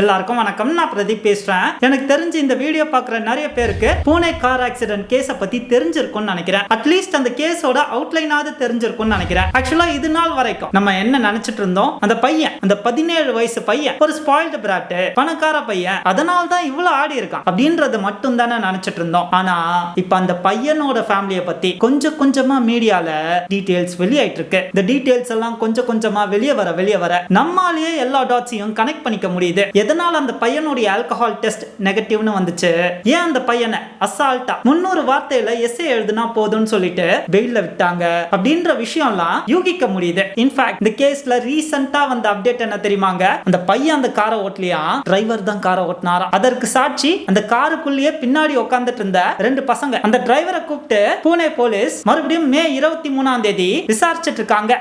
எல்லாருக்கும் வணக்கம். நான் பிரதீப் பேசுறேன். எனக்கு தெரிஞ்சு இந்த வீடியோ பார்க்குற நிறைய பேருக்கு பூனே கார் ஆக்சிடென்ட் கேஸை பத்தி தெரிஞ்சிருக்கும்னு நினைக்கிறேன். அட்லீஸ்ட் அந்த கேஸோட அவுட்லைனாவது தெரிஞ்சிருக்கும்னு நினைக்கிறேன். ஆக்சுவலா இது நாள் வரைக்கும் நம்ம என்ன நினைச்சிட்டு இருந்தோம்? அந்த பையன் அந்த பதினேழு வயசு பையன் ஒரு ஸ்பாயில்டு பிராட்டு பணக்கார பையன் அதனால தான் இவ்வளவு ஆடி இருக்கான் அப்படின்றது மட்டும் தானே நினைச்சிட்டு இருந்தோம். ஆனா இப்ப அந்த பையனோட ஃபேமிலியை பத்தி கொஞ்சம் கொஞ்சமா மீடியால டீடைல்ஸ் வெளியாயிட்டு இருக்கு. இந்த டீடைல்ஸ் எல்லாம் கொஞ்சம் கொஞ்சமா வெளியே வர வெளியே வர நம்மாலேயே எல்லா டாட்ஸையும் கனெக்ட் பண்ணிக்க முடியுது. எதனால் அந்த பையனுடைய ஆல்கஹால் டெஸ்ட் நெகட்டிவ்னு வந்துச்சு? ஏன் அந்த பையனை அசால்ட்டா முன்னூறு வார்த்தையில எஸ்ஏ எழுதுனா போதும்னு சொல்லிட்டு வெயில்ல விட்டாங்க. அப்படின்ற விஷயம்லாம் யூகிக்க முடியுது. இன்ஃபேக்ட் இந்த கேஸ்ல ரீசெண்டா வந்த அப்டேட் என்ன தெரியுமாங்க? அந்த பையன் அந்த காரை ஓட்டலையா டிரைவர் தான் காரை ஓட்டினாரா அதற்கு சாட்சி அந்த காருக்குள்ளேயே பின்னாடி உட்காந்துட்டு இருந்த ரெண்டு பசங்க. அந்த டிரைவரை கூப்பிட்டு பூனே போலீஸ் மறுபடியும் மே இருபத்தி மூணாம் தேதி விசாரிச்சிட்டு இருக்காங்க.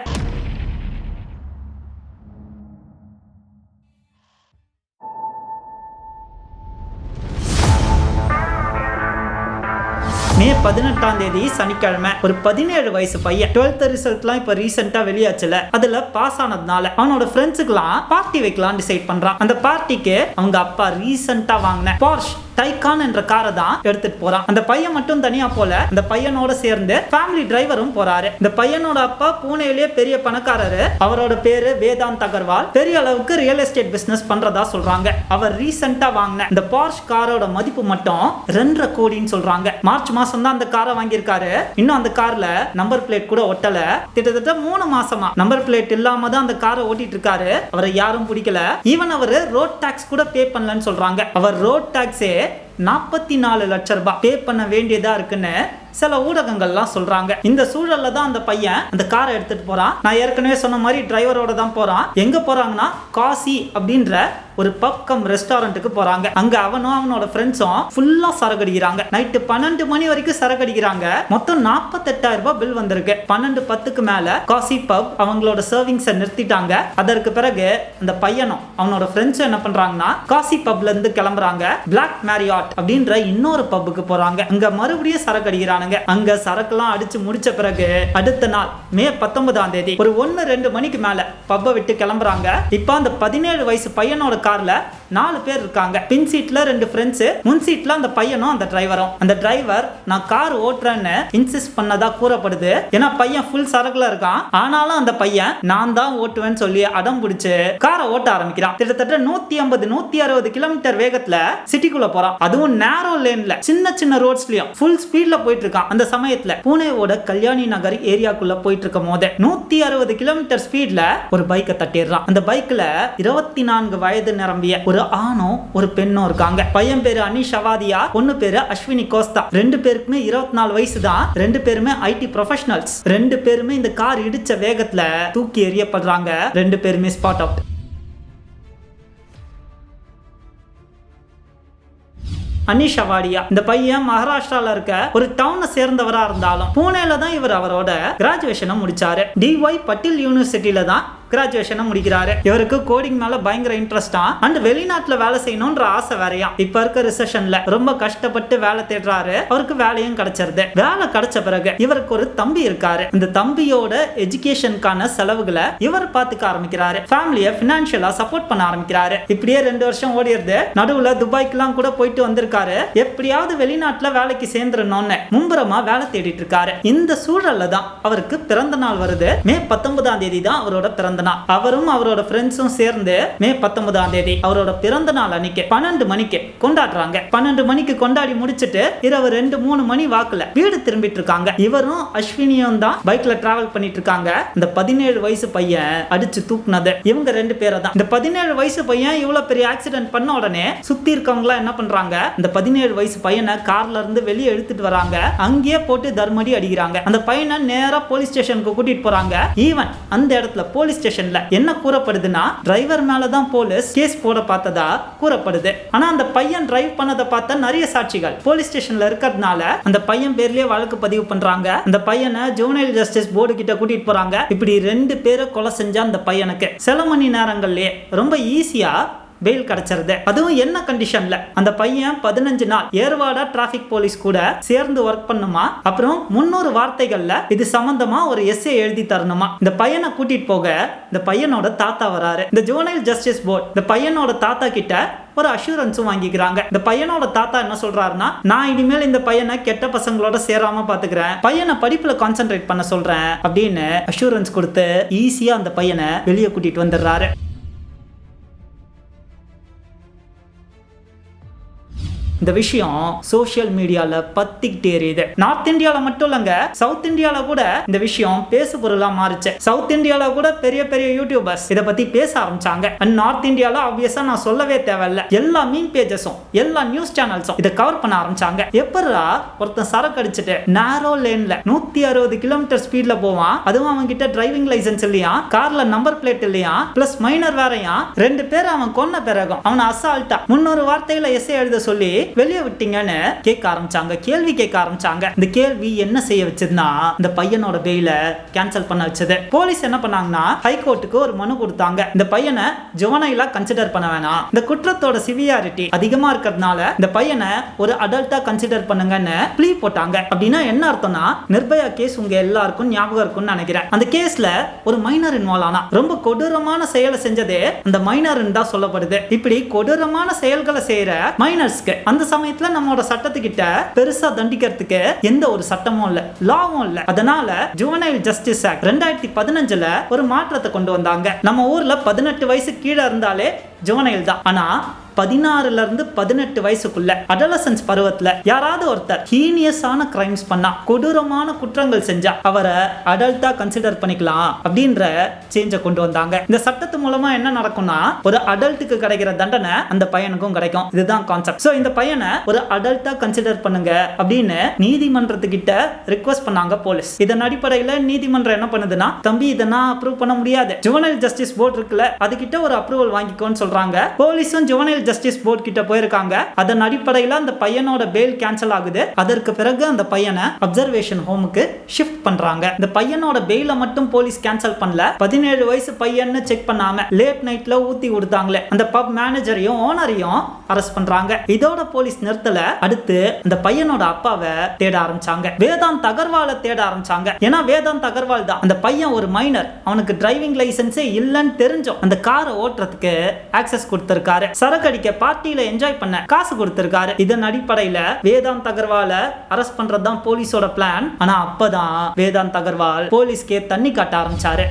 பதினெட்டாம் தேதி சனிக்கிழமை. ஒரு பதினேழு வயசு பையன். டுவெல்த் ரிசல்ட்லாம் இப்போ ரீசெண்டா வெளியாச்சுல. அதுல பாஸ் ஆனதுனால அவனோட ஃப்ரெண்ட்ஸுக்கெல்லாம் பார்ட்டி வைக்கலாம் டிசைட் பண்றான். அந்த பார்ட்டிக்கு அவங்க அப்பா ரீசெண்டா வாங்கின பார்ஷ் டைகான் என்ற காரை தான் எடுத்துட்டு போறான். அந்த பையன் மட்டும் தனியா போல அந்த பையனோட சேர்ந்து ஃபேமிலி டிரைவரும் போறாரு. இந்த பையனோட அப்பா பூனேலயே பெரிய பணக்காரரு. அவரோட பேரு வேதாந்த் அகர்வால். பெரிய அளவுக்கு ரியல் எஸ்டேட் பிசினஸ் பண்றதா சொல்றாங்க. அவர் ரீசெண்டா வாங்கின இந்த பார்ஷ் காரோட மதிப்பு மட்டும் ரெண்டரை கோடின்னு சொல்றாங்க. மார்ச் மாசம் தான் அந்த காரை வாங்கியிருக்காரு. இன்னும் அந்த கார்ல நம்பர் பிளேட் கூட ஒட்டல. கிட்டத்தட்ட மூணு மாசமா நம்பர் பிளேட் இல்லாம தான் அந்த காரை ஓட்டிட்டு இருக்காரு அவரை யாரும் பிடிக்கல. ஈவன் அவர் ரோட் டாக்ஸ் கூட பே பண்ணலன்னு சொல்றாங்க. அவர் ரோட் டாக்ஸே நாற்பத்தி நாலு லட்சம் ரூபாய் பே பண்ண வேண்டியதாக இருக்குன்னு சில ஊடகங்கள்லாம் சொல்றாங்க. இந்த சூழல்ல தான் அந்த பையன் அந்த காரை எடுத்துட்டு போறான். நான் ஏற்கனவே சொன்ன மாதிரி டிரைவரோட தான் போறான். எங்க போறாங்கன்னா காசி அப்படின்ற ஒரு பக்கம் ரெஸ்டாரண்ட்டுக்கு போறாங்க. அங்க அவனும் அவனோட ஃப்ரெண்ட்ஸும் ஃபுல்லா சரகடிக்கிறாங்க. நைட்டு பன்னெண்டு மணி வரைக்கும் சரகடிக்கிறாங்க. மொத்தம் நாற்பத்தெட்டாயிரம் ரூபாய் பில் வந்திருக்கு. பன்னெண்டு பத்துக்கு மேல காசி பப் அவங்களோட சர்விங்ஸை நிறுத்திட்டாங்க. அதற்கு பிறகு அந்த பையனும் அவனோட ஃப்ரெண்ட்ஸும் என்ன பண்றாங்கன்னா காசி பப்ல இருந்து கிளம்புறாங்க. பிளாக் மேரியாட் அப்படின்ற இன்னொரு பப்புக்கு போறாங்க. அங்க மறுபடியும் சரகடிக்கிறாங்க அடிக்கிறானுங்க அங்க சரக்குலாம் அடிச்சு முடிச்ச பிறகு அடுத்த நாள் மே பத்தொன்பதாம் தேதி ஒரு ஒன்னு ரெண்டு மணிக்கு மேல பப்பை விட்டு கிளம்புறாங்க. இப்போ அந்த பதினேழு வயசு பையனோட கார்ல நாலு பேர் இருக்காங்க. பின் சீட்ல ரெண்டு ஃப்ரெண்ட்ஸ் முன் சீட்ல அந்த பையனும் அந்த டிரைவரும் அந்த டிரைவர் நான் கார் ஓட்டுறேன்னு இன்சிஸ்ட் பண்ணதா கூறப்படுது. ஏன்னா பையன் ஃபுல் சரக்குல இருக்கான். ஆனாலும் அந்த பையன் நான் தான் ஓட்டுவேன்னு சொல்லி அடம் பிடிச்சு காரை ஓட்ட ஆரம்பிக்கிறான். கிட்டத்தட்ட நூத்தி ஐம்பது நூத்தி அறுபது கிலோமீட்டர் வேகத்துல சிட்டிக்குள்ள போறான். அதுவும் நேரோ லேன்ல சின்ன சின்ன ரோட்ஸ்லயும் ஃபுல் ஸ்பீட்ல போயிட்டு இருக்கான். அந்த சமயத்துல பூனேவோட கல்யாணி நகர் ஏரியாக்குள்ள போயிட்டு இருக்கும் போது நூத்தி அறுபது கிலோமீட்டர் ஸ்பீட்ல ஒரு பைக்கை தட்டிடுறான். அந்த பைக்ல இருபத்தி நான்கு வயது நிரம்பிய ஒரு ஆணும் ஒரு பெண்ணும் இருக்காங்க. பையன் பேரு அனிஷ் அவாதியா பொண்ணு பேரு அஸ்வினி கோஸ்தா. ரெண்டு பேருக்குமே இருபத்தி நாலு வயசு தான் ரெண்டு பேருமே ஐடி ப்ரொஃபஷனல்ஸ் ரெண்டு பேருமே இந்த கார் இடிச்ச வேகத்துல தூக்கி எறியப்படுறாங்க. ரெண்டு பேருமே ஸ்பாட் அவுட் அனிஷ் அவாடியா இந்த பையன் மகாராஷ்டிரால இருக்க ஒரு டவுனை சேர்ந்தவரா இருந்தாலும் பூனேல தான் இவர் அவரோட கிராஜுவேஷனை முடிச்சாரு. டிஒய் பட்டில் யூனிவர்சிட்டியில தான் கிராஜுவேஷனை முடிக்கிறாரு. இவருக்கு கோடிங் மேல பயங்கர இன்ட்ரெஸ்டா அண்ட் வெளிநாட்டுல வேலை செய்யணும்ன்ற ஆசை வேறையா. இப்ப இருக்க ரிசெஷன்ல ரொம்ப கஷ்டப்பட்டு வேலை தேடுறாரு. அவருக்கு வேலையும் கிடைச்சிருது. வேலை கிடைச்ச பிறகு இவருக்கு ஒரு தம்பி இருக்காரு. இந்த தம்பியோட எஜுகேஷனுக்கான செலவுகளை இவர் பாத்துக்க ஆரம்பிக்கிறாரு. ஃபேமிலியை பினான்சியலா சப்போர்ட் பண்ண ஆரம்பிக்கிறாரு. இப்படியே ரெண்டு வருஷம் ஓடிடுது. நடுவுல துபாய்க்குலாம் கூட போயிட்டு வந்திருக்காரு. எப்படியாவது வெளிநாட்டுல வேலைக்கு சேர்ந்துடணும்னு மும்புறமா வேலை தேடிட்டு இருக்காரு. இந்த சூழல்ல தான் அவருக்கு பிறந்த நாள் வருது. மே பத்தொன்பதாம் தேதி தான் அவரோட பிறந்த நாள் அவரும் அவரோட ஃப்ரெண்ட்ஸும் சேர்ந்து மே பத்தொன்பதாம் தேதி அவரோட பிறந்த நாள் அன்னைக்கு பன்னெண்டு மணிக்கு கொண்டாடுறாங்க. பன்னெண்டு மணிக்கு கொண்டாடி முடிச்சிட்டு இரவு ரெண்டு மூணு மணி வாக்குல வீடு திரும்பிட்டு இருக்காங்க இவரும் அஸ்வினியும் தான் பைக்ல டிராவல் பண்ணிட்டு இருக்காங்க இந்த பதினேழு வயசு பையன் அடிச்சு தூக்குனது. இவங்க ரெண்டு பேரை தான். இந்த பதினேழு வயசு பையன் இவ்வளவு பெரிய ஆக்சிடென்ட் பண்ண உடனே சுத்தி இருக்கவங்க என்ன பண்றாங்க? இந்த பதினேழு வயசு பையனை கார்ல இருந்து வெளியே எடுத்துட்டு வராங்க. அங்கேயே போட்டு தர்மடி அடிக்கிறாங்க. அந்த பையனை நேரா போலீஸ் ஸ்டேஷனுக்கு கூட்டிட்டு போறாங்க. ஈவன் அந்த இடத்துல போலீஸ் ஸ்டேஷன்ல என்ன கூறப்படுதுன்னா டிரைவர் மேல தான் போலீஸ் கேஸ் போட பார்த்ததா கூறப்படுது. ஆனா அந்த பையன் டிரைவ் பண்ணதை பார்த்த நிறைய சாட்சிகள். போலீஸ் ஸ்டேஷன்ல இருக்கிறதுனால அந்த பையன் பேர்லயே வழக்கு பதிவு பண்றாங்க. அந்த பையனை ஜூனியர் ஜஸ்டிஸ் போர்டு கிட்ட கூட்டிட்டு போறாங்க. இப்படி ரெண்டு பேரை கொலை செஞ்ச அந்த பையனுக்கு. சில மணி நேரங்கள்லயே ரொம்ப ஈஸியா பெயில் கிடைச்சிருது. அதுவும் என்ன கண்டிஷன்ல அந்த பையன் பதினஞ்சு நாள் ஏர்வாடா டிராபிக் போலீஸ் கூட சேர்ந்து ஒர்க் பண்ணுமா? அப்புறம் முன்னூறு வார்த்தைகள்ல இது சம்பந்தமா ஒரு எஸ்ஏ எழுதி தரணுமா? இந்த பையனை கூட்டிட்டு போக இந்த பையனோட தாத்தா வராரு. இந்த ஜுவனைல் ஜஸ்டிஸ் போர்ட் இந்த பையனோட தாத்தா கிட்ட ஒரு அஷூரன்ஸும் வாங்கிக்கிறாங்க. இந்த பையனோட தாத்தா என்ன சொல்றாருன்னா நான் இனிமேல் இந்த பையனை கெட்ட பசங்களோட சேராம பாத்துக்கிறேன். பையனை படிப்புல கான்சென்ட்ரேட் பண்ண சொல்றேன். அப்படின்னு அஷூரன்ஸ் கொடுத்து ஈஸியா அந்த பையனை வெளியே கூட்டிட்டு வந்துடுறாரு. இந்த விஷயம் சோஷியல் மீடியால பத்திக்கிட்டே எரியுது நார்த் இந்தியால மட்டும் இல்லங்க சவுத் இந்தியால கூட இந்த விஷயம் பேசு பொருளா மாறுச்சு. சவுத் இந்தியால கூட பெரிய பெரிய யூடியூபர்ஸ் இத பத்தி பேச ஆரம்பிச்சாங்க. அண்ட் நார்த் இந்தியால ஆப்வியஸா நான் சொல்லவே தேவையில்ல. எல்லா மீன் பேஜஸும் எல்லா நியூஸ் சேனல்ஸும் இதை கவர் பண்ண ஆரம்பிச்சாங்க. எப்படா ஒருத்தன் சரக்கு அடிச்சுட்டு நேரோ லேன்ல நூத்தி அறுபது கிலோமீட்டர் ஸ்பீட்ல போவான். அதுவும் அவன் கிட்ட டிரைவிங் லைசன்ஸ் இல்லையா? கார்ல நம்பர் பிளேட் இல்லையா? பிளஸ் மைனர் வேறையா? ரெண்டு பேர் அவன் கொன்ன பிறகும் அவன் அசால்ட்டா முன்னொரு வார்த்தையில எஸ்ஏ எழுத சொல்லி வெளியே விட்டீங்கன்னு கேட்க ஆரம்பிச்சாங்க கேள்வி கேட்க ஆரம்பிச்சாங்க. இந்த கேள்வி என்ன செய்ய வச்சதுன்னா இந்த பையனோட பெயில கேன்சல் பண்ண வச்சது. போலீஸ் என்ன பண்ணாங்கன்னா ஹைகோர்ட்டுக்கு ஒரு மனு கொடுத்தாங்க. இந்த பையனை ஜுவனைலா கன்சிடர் பண்ண வேணாம். இந்த குற்றத்தோட சிவியாரிட்டி அதிகமா இருக்கிறதுனால இந்த பையனை ஒரு அடல்ட்டா கன்சிடர் பண்ணுங்கன்னு ப்ளீ போட்டாங்க. அப்படின்னா என்ன அர்த்தம்னா நிர்பயா கேஸ் உங்க எல்லாருக்கும் ஞாபகம் இருக்கும்னு நினைக்கிறேன். அந்த கேஸ்ல ஒரு மைனர் இன்வால்வ் ஆனா ரொம்ப கொடூரமான செயலை செஞ்சதே அந்த மைனர்னு தான் சொல்லப்படுது. இப்படி கொடூரமான செயல்களை செய்யற மைனர்ஸ்க்கு அந்த சமயத்துல நம்மளோட சட்டத்துக்கிட்ட பெருசா தண்டிக்கிறதுக்கு எந்த ஒரு சட்டமும் இல்ல லாவும் இல்ல. அதனால ஜுவனைல் ஜஸ்டிஸ் ஆக்ட் ரெண்டாயிரத்தி பதினஞ்சுல ஒரு மாற்றத்தை கொண்டு வந்தாங்க. நம்ம ஊர்ல பதினெட்டு வயசு கீழே இருந்தாலே ஜுவனைல் தான். ஆனா பதினாறுல இருந்து பதினெட்டு வயசுக்குள்ள அடலசன்ஸ் பருவத்துல யாராவது ஒருத்தர் ஹீனியஸான கிரைம்ஸ் பண்ணா கொடூரமான குற்றங்கள் செஞ்சா அவரை அடல்ட்டா கன்சிடர் பண்ணிக்கலாம் அப்படின்ற சேஞ்சை கொண்டு வந்தாங்க. இந்த சட்டத்து மூலமா என்ன நடக்கும்னா ஒரு அடல்ட்டுக்கு கிடைக்கிற தண்டனை அந்த பையனுக்கும் கிடைக்கும். இதுதான் கான்செப்ட் ஸோ இந்த பையனை ஒரு அடல்ட்டா கன்சிடர் பண்ணுங்க அப்படின்னு நீதிமன்றத்துக்கிட்ட ரிக்வஸ்ட் பண்ணாங்க போலீஸ் இதன் அடிப்படையில் நீதிமன்றம் என்ன பண்ணுதுன்னா தம்பி இதை நான் அப்ரூவ் பண்ண முடியாது. ஜுவனல் ஜஸ்டிஸ் போர்டு இருக்குல்ல அதுகிட்ட ஒரு அப்ரூவல் வாங்கிக்கோன்னு சொல்றாங்க. போலீஸும் ஜுவனல் ஜஸ்டிஸ் போர்டு கிட்ட போயிருக்காங்க. அதன் அடிப்படையில் அந்த பையனோட பெயில் கேன்சல் ஆகுது. அதற்கு பிறகு அந்த பையனை அப்சர்வேஷன் ஹோமுக்கு ஷிஃப்ட் பண்றாங்க. இந்த பையனோட பெயில மட்டும் போலீஸ் கேன்சல் பண்ணல. பதினேழு வயசு பையன்னு செக் பண்ணாம லேட் நைட்ல ஊத்தி கொடுத்தாங்களே அந்த பப் மேனேஜரையும் ஓனரையும் அரெஸ்ட் பண்றாங்க. இதோட போலீஸ் நிறுத்தல அடுத்து அந்த பையனோட அப்பாவை தேட ஆரம்பிச்சாங்க. வேதாந்த் அகர்வாலை தேட ஆரம்பிச்சாங்க. ஏன்னா வேதாந்த் அகர்வால் தான். அந்த பையன் ஒரு மைனர் அவனுக்கு டிரைவிங் லைசென்ஸே இல்லைன்னு தெரிஞ்சோம். அந்த காரை ஓட்டுறதுக்கு ஆக்சஸ் கொடுத்திருக்காரு. சரக்கு அடிக்க பார்ட்டியில என்ஜாய் பண்ண காசு கொடுத்திருக்காரு. இதன் அடிப்படையில வேதாந்த் அகர்வால அரெஸ்ட் பண்றதுதான் போலீஸோட பிளான் ஆனா அப்பதான் வேதாந்த் அகர்வால் போலீஸ்க்கே தண்ணி காட்ட ஆரம்பிச்சாரு.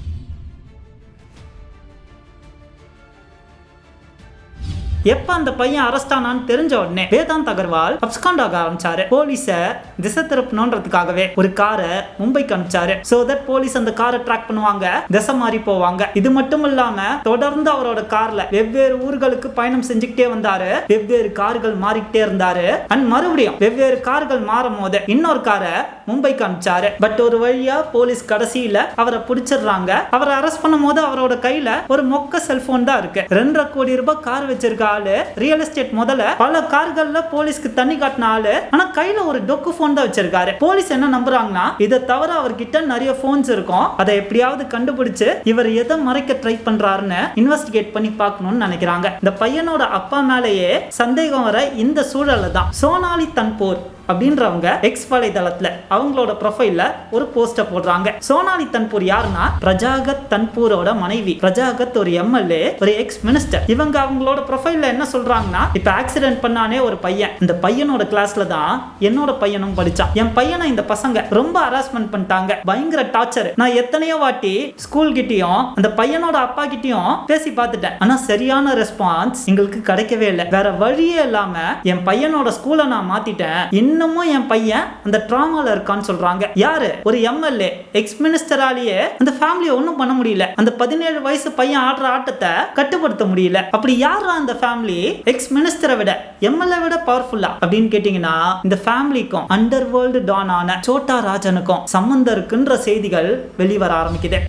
எப்போ அந்த பையன் அரெஸ்ட் ஆனான்னு தெரிஞ்ச உடனே வேதாந்த் அகர்வால் அப்ஸ்காண்ட் ஆக ஆரம்பிச்சாரு. போலீஸை திசை திருப்பணுன்றதுக்காகவே ஒரு காரை மும்பைக்கு அனுப்பிச்சாரு. ஸோ தட் போலீஸ் அந்த காரை ட்ராக் பண்ணுவாங்க திசை மாறி போவாங்க. இது மட்டும் இல்லாம தொடர்ந்து அவரோட கார்ல வெவ்வேறு ஊர்களுக்கு பயணம் செஞ்சுக்கிட்டே வந்தாரு. வெவ்வேறு கார்கள் மாறிக்கிட்டே இருந்தாரு. அண்ட் மறுபடியும் வெவ்வேறு கார்கள் மாறும் போது இன்னொரு காரை மும்பைக்கு அனுப்பிச்சாரு. பட் ஒரு வழியா போலீஸ் கடைசியில அவரை பிடிச்சிடுறாங்க. அவரை அரெஸ்ட் பண்ணும் போது அவரோட கையில ஒரு மொக்க செல்போன் தான் இருக்கு. ரெண்டரை கோடி ரூபாய் கார் வச்சிருக்கா ஆளு ரியல் எஸ்டேட் முதல்ல பல கார்கள்ல போலீஸ்க்கு தண்ணி காட்டின ஆளு ஆனா கையில ஒரு டொக்கு போன் தான் வச்சிருக்காரு. போலீஸ் என்ன நம்புறாங்கன்னா இதை தவிர அவர்கிட்ட நிறைய போன்ஸ் இருக்கும். அதை எப்படியாவது கண்டுபிடிச்சு இவர் எதை மறைக்க ட்ரை பண்றாருன்னு இன்வெஸ்டிகேட் பண்ணி பார்க்கணும்னு நினைக்கிறாங்க. இந்த பையனோட அப்பா மேலேயே சந்தேகம் வர இந்த சூழல்ல தான். சோனாலி தன்போர் அப்படின்றவங்க எக்ஸ் வலைதளத்துல அவங்களோட ப்ரொஃபைல்ல ஒரு போஸ்டர் போடுறாங்க. சோனாலி தன்பூர் யாருன்னா பிரஜாகத் தன்பூரோட மனைவி. பிரஜாகத் ஒரு எம்எல்ஏ ஒரு எக்ஸ் மினிஸ்டர் இவங்க அவங்களோட ப்ரொஃபைல்ல என்ன சொல்றாங்கன்னா இப்ப ஆக்சிடென்ட் பண்ணானே ஒரு பையன். இந்த பையனோட கிளாஸ்ல தான் என்னோட பையனும் படிச்சான். என் பையனை இந்த பசங்க ரொம்ப ஹராஸ்மெண்ட் பண்ணிட்டாங்க. பயங்கர டார்ச்சர் நான் எத்தனையோ வாட்டி ஸ்கூல் கிட்டயும் அந்த பையனோட அப்பா கிட்டயும் பேசி பார்த்துட்டேன். ஆனா சரியான ரெஸ்பான்ஸ் எங்களுக்கு கிடைக்கவே இல்லை. வேற வழியே இல்லாம என் பையனோட ஸ்கூலை நான் மாத்திட்டேன். இன்னமும் என் பையன் அந்த ட்ராமால இருக்கான்னு சொல்றாங்க. யாரு? ஒரு எம்எல்ஏ எக்ஸ் மினிஸ்டராலேயே அந்த ஃபேமிலியை ஒன்றும் பண்ண முடியல. அந்த பதினேழு வயசு பையன் ஆடுற ஆட்டத்தை கட்டுப்படுத்த முடியல. அப்படி யாரா அந்த ஃபேமிலி எக்ஸ் மினிஸ்டரை விட எம்எல்ஏ விட பவர்ஃபுல்லா அப்படின்னு கேட்டீங்கன்னா இந்த ஃபேமிலிக்கும் அண்டர் வேர்ல்டு டான் ஆன சோட்டா ராஜனுக்கும் சம்பந்தம் இருக்குன்ற செய்திகள் வெளிவர ஆரம்பிக்குது.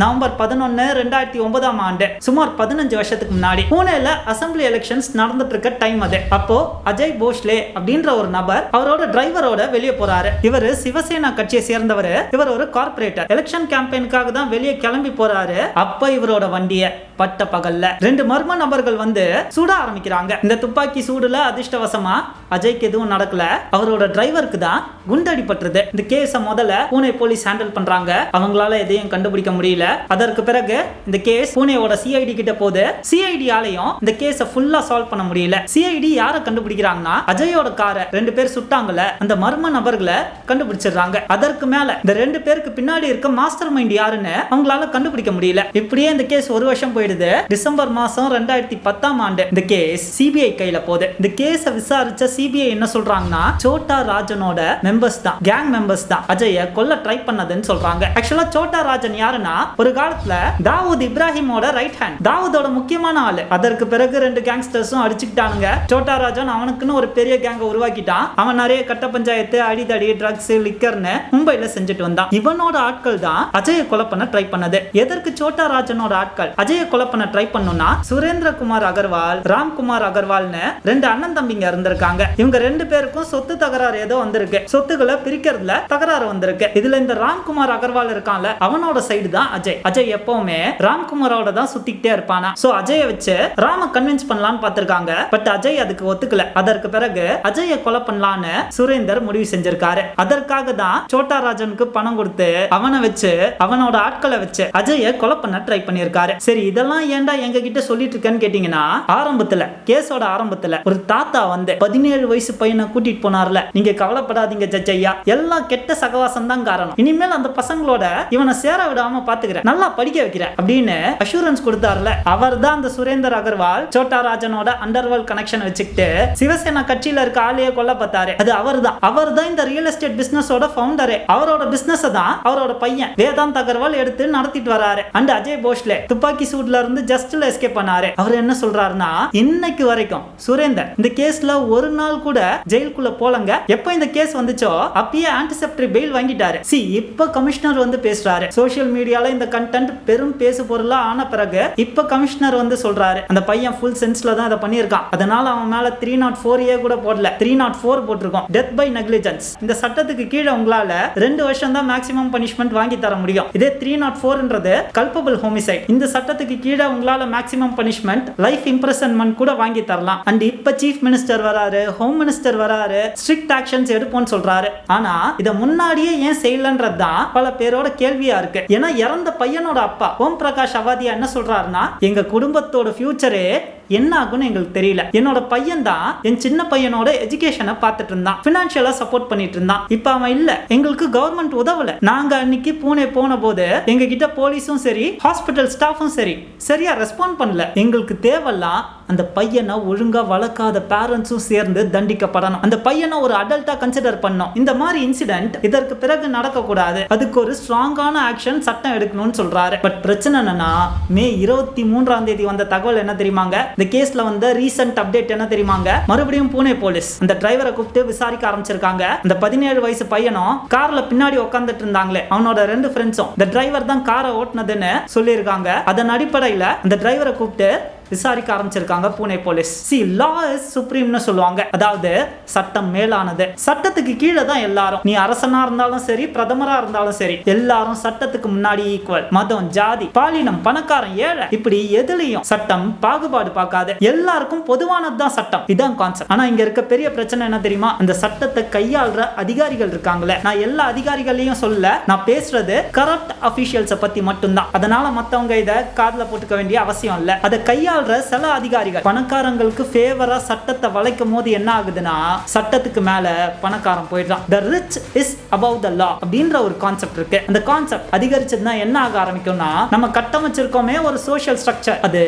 நவம்பர் பதினொன்னு ரெண்டாயிரத்தி ஒன்பதாம் ஆண்டு. சுமார் பதினஞ்சு வருஷத்துக்கு முன்னாடி பூனேல அசம்பிளி எலெக்ஷன்ஸ் நடந்துட்டு இருக்க டைம் அது. அப்போ அஜய் போஸ்லே அப்படின்ற ஒரு நபர் அவரோட டிரைவரோட வெளியே போறாரு. இவர் சிவசேனா கட்சியை சேர்ந்தவர். இவர் ஒரு கார்பரேட்டர் எலெக்ஷன் கேம்பெயினுக்காக தான் வெளியே கிளம்பி போறாரு. அப்ப இவரோட வண்டியை பட்ட பகல்ல ரெண்டு மர்ம நபர்கள் வந்து சுட ஆரம்பிக்கிறாங்க. இந்த துப்பாக்கி சூடுல அதிர்ஷ்டவசமா அஜய்க்கு எதுவும் நடக்கல. அவரோட டிரைவருக்கு தான் குண்டடிப்பட்டுருது இந்த கேஸ முதல்ல பூனே போலீஸ் ஹேண்டில் பண்றாங்க. அவங்களால எதையும் கண்டுபிடிக்க முடியல. அதற்கு பிறகு இந்த கேஸ் பூனேவோட சிஐடி கிட்ட போகுது. சிஐடி ஆலையும் இந்த கேஸ ஃபுல்லா சால்வ் பண்ண முடியல. சிஐடி யாரை கண்டுபிடிக்கிறாங்கன்னா அஜயோட காரை ரெண்டு பேர் சுட்டாங்கல்ல அந்த மர்ம நபர்களை கண்டுபிடிச்சிடுறாங்க. அதற்கு மேல இந்த ரெண்டு பேருக்கு பின்னாடி இருக்க மாஸ்டர் மைண்ட் யாருன்னு அவங்களால கண்டுபிடிக்க முடியல. இப்படியே இந்த கேஸ் ஒரு வருஷம் போயிடுது. டிசம்பர் மாசம் ரெண்டாயிரத்தி பத்தாம் ஆண்டு இந்த கேஸ் சிபிஐ கையில போகுது. இந்த கேஸ விசாரிச்ச சிபிஐ என்ன சொல்றாங்கன்னா சோட்டா ராஜனோட மெம்பர்ஸ் தான் கேங் மெம்பர்ஸ் தான். அஜய கொல்ல ட்ரை பண்ணதுன்னு சொல்றாங்க. ஆக்சுவலா சோட்டா ராஜன் யாருன்னா ஒரு காலத்துல தாவூத் இப்ராஹிமோட ரைட் ஹேண்ட் தாவூதோட முக்கியமான ஆளு. அதற்கு பிறகு ரெண்டு கேங்ஸ்டர்ஸும் அடிச்சுக்கிட்டானுங்க. சோட்டா ராஜன் அவனுக்குன்னு ஒரு பெரிய கேங்க உருவாக்கிட்டான். அவன் நிறைய கட்ட பஞ்சாயத்து அடிதடி ட்ரக்ஸ் லிக்கர்னு மும்பைல செஞ்சுட்டு வந்தான். இவனோட ஆட்கள் தான் அஜய கொலை பண்ண ட்ரை பண்ணது. எதற்கு சோட்டா ராஜனோட ஆட்கள்? அஜய கொலை பண்ண ட்ரை பண்ணுனா சுரேந்திர குமார் அகர்வால் ராம்குமார் அகர்வால்னு ரெண்டு அண்ணன் தம்பிங்க இருந்திருக்காங்க. இவங்க ரெண்டு பேருக்கும் சொத்து தகராறு ஏதோ வந்திருக்கு. சொத்துக்களை பிரிக்கிறதுல தகராறு வந்திருக்கு. இதுல இந்த ராம்குமார் அகர்வால் இருக்கான்ல அவனோட சைடு தான் அஜய். அஜய் எப்பவுமே ராம்குமாரோட தான் சுத்திக்கிட்டே இருப்பானா. சோ அஜய வச்சு ராம கன்வின்ஸ் பண்ணலாம்னு பாத்திருக்காங்க பட் அஜய் அதுக்கு ஒத்துக்கல. அதற்கு பிறகு அஜய கொலை பண்ணலான்னு சுரேந்தர் முடிவு செஞ்சிருக்காரு. அதற்காக தான் சோட்டா ராஜனுக்கு பணம் கொடுத்து அவனை வச்சு அவனோட ஆட்களை வச்சு அஜய கொலை பண்ண ட்ரை பண்ணியிருக்காரு சரி இதெல்லாம் ஏன்டா எங்க கிட்ட சொல்லிட்டு இருக்கேன்னு கேட்டீங்கன்னா ஆரம்பத்துல கேஸோட ஆரம்பத்துல ஒரு தாத்தா வந்து பதினேழு வயசு பையனை கூட்டிட்டு போனார்ல. நீங்க கவலைப்படாதீங்க ஜட்ஜ் ஐயா எல்லாம் கெட்ட சகவாசம் தான் காரணம். இனிமேல் அந்த பசங்களோட இவனை சேர விடாம பாத்துக்கிறேன். நல்லா படிக்க வைக்கிறேன். அப்படின்னு அஷூரன்ஸ் கொடுத்தாருல. அவர் தான் அந்த சுரேந்தர் அகர்வால் சோட்டா ராஜனோட அண்டர்வேல் கனெக்ஷன் வச்சுக்கிட்டு சிவசேனா கட்சியில இருக்க ஆளையே கொல்ல பார்த்தாரு. அது அவர் தான் அவர் தான் இந்த ரியல் எஸ்டேட் பிசினஸோட ஃபவுண்டரே அவரோட பிசினஸ் தான் அவரோட பையன். வேதாந்த் அகர்வால் எடுத்து நடத்திட்டு வராரு. அண்ட் அஜய் போஸ்லே துப்பாக்கி சூட்ல இருந்து ஜஸ்ட்ல எஸ்கேப் பண்ணாரு. அவர் என்ன சொல்றாருன்னா இன்னைக்கு வரைக்கும் சுரேந்தர் இந்த கேஸ்ல ஒரு நாள் கூட ஜெயிலுக்குள்ள போலங்க. எப்ப இந்த கேஸ் வந்துச்சோ அப்பயே ஆன்டிசெப்டரி பெயில் வாங்கிட்டாரு. சி இப்ப கமிஷனர் வந்து பேசுறாரு. சோசியல் மீடியால இந்த கண்டென்ட் பெரும் பேசு பொருளா ஆன பிறகு இப்ப கமிஷனர் வந்து சொல்றாரு அந்த பையன் ஃபுல் சென்ஸ்ல தான் இதை பண்ணியிருக்கான். அதனால அவன் மேல த்ரீ நாட் ஃபோர் ஏ கூட போடல. த்ரீ நாட் ஃபோர் போட்டிருக்கோம். டெத் பை நெக்லிஜென்ஸ் இந்த சட்டத்துக்கு கீழே உங்களால ரெண்டு வருஷம் தான் மேக்ஸிமம் பனிஷ்மெண்ட் வாங்கி தர முடியும். இதே த்ரீ நாட் ஃபோர்ன்றது கல்பபிள் ஹோமிசைட் இந்த சட்டத்துக்கு கீழே உங்களால மேக்சிமம் பனிஷ்மெண்ட் லைஃப் இம்ப்ரெசன்மெண்ட் கூட வாங்கி தரலாம். அண்ட் இப்ப சீஃப் மினிஸ்டர் வராரு ஹோம் மினிஸ்டர் வராரு ஸ்ட்ரிக்ட் ஆக்ஷன்ஸ் எடுப்போம்னு சொல்றாரு. ஆனா இதை முன்னாடியே ஏன் செய்யலன்றது தான் பல பேரோட கேள்வியா இருக்கு. ஏன்னா இறந்த பையனோட அப்பா. ஓம் பிரகாஷ் அவாதியா என்ன சொல்றாருன்னா எங்க குடும்பத்தோட ஃபியூச்சரே என்ன ஆகும்னு எங்களுக்கு தெரியல. என்னோட பையன் தான் என் சின்ன பையனோட எஜுகேஷனை பார்த்துட்டு இருந்தான் பினான்சியலா சப்போர்ட் பண்ணிட்டு இருந்தான் இப்போ அவன் இல்ல. எங்களுக்கு கவர்மெண்ட் உதவல. நாங்க அன்னைக்கு பூனே போன போது எங்க கிட்ட போலீஸும் சரி ஹாஸ்பிட்டல் ஸ்டாஃபும் சரி சரியா ரெஸ்பாண்ட் பண்ணல. எங்களுக்கு தேவைலாம் அந்த பையனை ஒழுங்கா வளர்க்காத பேரண்ட்ஸும் சேர்ந்து தண்டிக்கப்படணும். அந்த பையனை ஒரு அடல்ட்டா கன்சிடர் பண்ணோம் இந்த மாதிரி இன்சிடென்ட் இதற்கு பிறகு நடக்கக்கூடாது. அதுக்கு ஒரு ஸ்ட்ராங்கான ஆக்ஷன் சட்டம் எடுக்கணும்னு சொல்றாரு. பட் பிரச்சனை என்னன்னா மே இருபத்தி மூன்றாம் தேதி வந்த தகவல் என்ன தெரியுமாங்க? இந்த கேஸ்ல வந்த ரீசன்ட் அப்டேட் என்ன தெரியுமாங்க? மறுபடியும் பூனே போலீஸ் அந்த டிரைவரை கூப்பிட்டு விசாரிக்க ஆரம்பிச்சிருக்காங்க. அந்த பதினேழு வயசு பையனும் கார்ல பின்னாடி உட்காந்துட்டு இருந்தாங்களே. அவனோட ரெண்டு ஃப்ரெண்ட்ஸும் இந்த டிரைவர் தான் காரை ஓட்டுனதுன்னு சொல்லியிருக்காங்க. அதன் அடிப்படையில் அந்த டிரைவரை கூப்பிட்டு விசாரிக்க ஆரம்பிச்சிருக்காங்க பூனே போலீஸ். சி லா இஸ் சுப்ரீம்னு சொல்லுவாங்க. அதாவது சட்டம் மேலானது. சட்டத்துக்கு கீழே தான் எல்லாரும். நீ அரசனா இருந்தாலும் சரி பிரதமரா இருந்தாலும் சரி எல்லாரும் சட்டத்துக்கு முன்னாடி ஈக்குவல் மதம் ஜாதி பாலினம் பணக்காரன் ஏழை. இப்படி எதுலையும் சட்டம் பாகுபாடு பார்க்காது. எல்லாருக்கும் பொதுவானது தான் சட்டம். இதான் கான்செப்ட் ஆனா இங்க இருக்க பெரிய பிரச்சனை என்ன தெரியுமா? அந்த சட்டத்தை கையாளுற அதிகாரிகள் இருக்காங்களே. நான் எல்லா அதிகாரிகளையும் சொல்ல நான் பேசுறது கரப்ட் அபிஷியல்ஸை பத்தி மட்டும்தான். அதனால மத்தவங்க இதை காதல போட்டுக்க வேண்டிய அவசியம் இல்லை. அதை கையாளுற சில அதிகாரிகள். பணக்காரங்களுக்கு ஃபேவரா சட்டத்தை வளைக்கும் போது என்ன ஆகுதுன்னா சட்டத்துக்கு மேல பணக்காரன் போயிடுறான். The rich is above the law அப்படின்ற ஒரு கான்செப்ட் இருக்கு. அந்த கான்செப்ட் அதிகரிச்சதுன்னா என்ன ஆக ஆரம்பிக்கும்னா நம்ம கட்டமைச்சிருக்கோமே ஒரு சோஷியல் ஸ்ட்ரக்சர் அது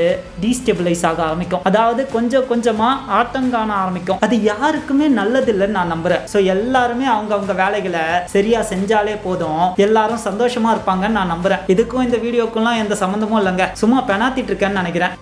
டீஸ்டெபிளைஸ் ஆக ஆரம்பிக்கும். அதாவது கொஞ்சம் கொஞ்சமா ஆட்டங்கான ஆரம்பிக்கும். அது யாருக்குமே நல்லது இல்லைன்னு நான் நம்புறேன். ஸோ எல்லாருமே அவங்க அவங்க வேலைகளை சரியா செஞ்சாலே போதும். எல்லாரும் சந்தோஷமா இருப்பாங்கன்னு நான் நம்புறேன். இதுக்கும் இந்த வீடியோக்குலாம் எந்த சம்மந்தமும் இல்லைங்க. சும்மா பெனாத்திட்டு இருக்கேன்னு நினைக்கிறேன்.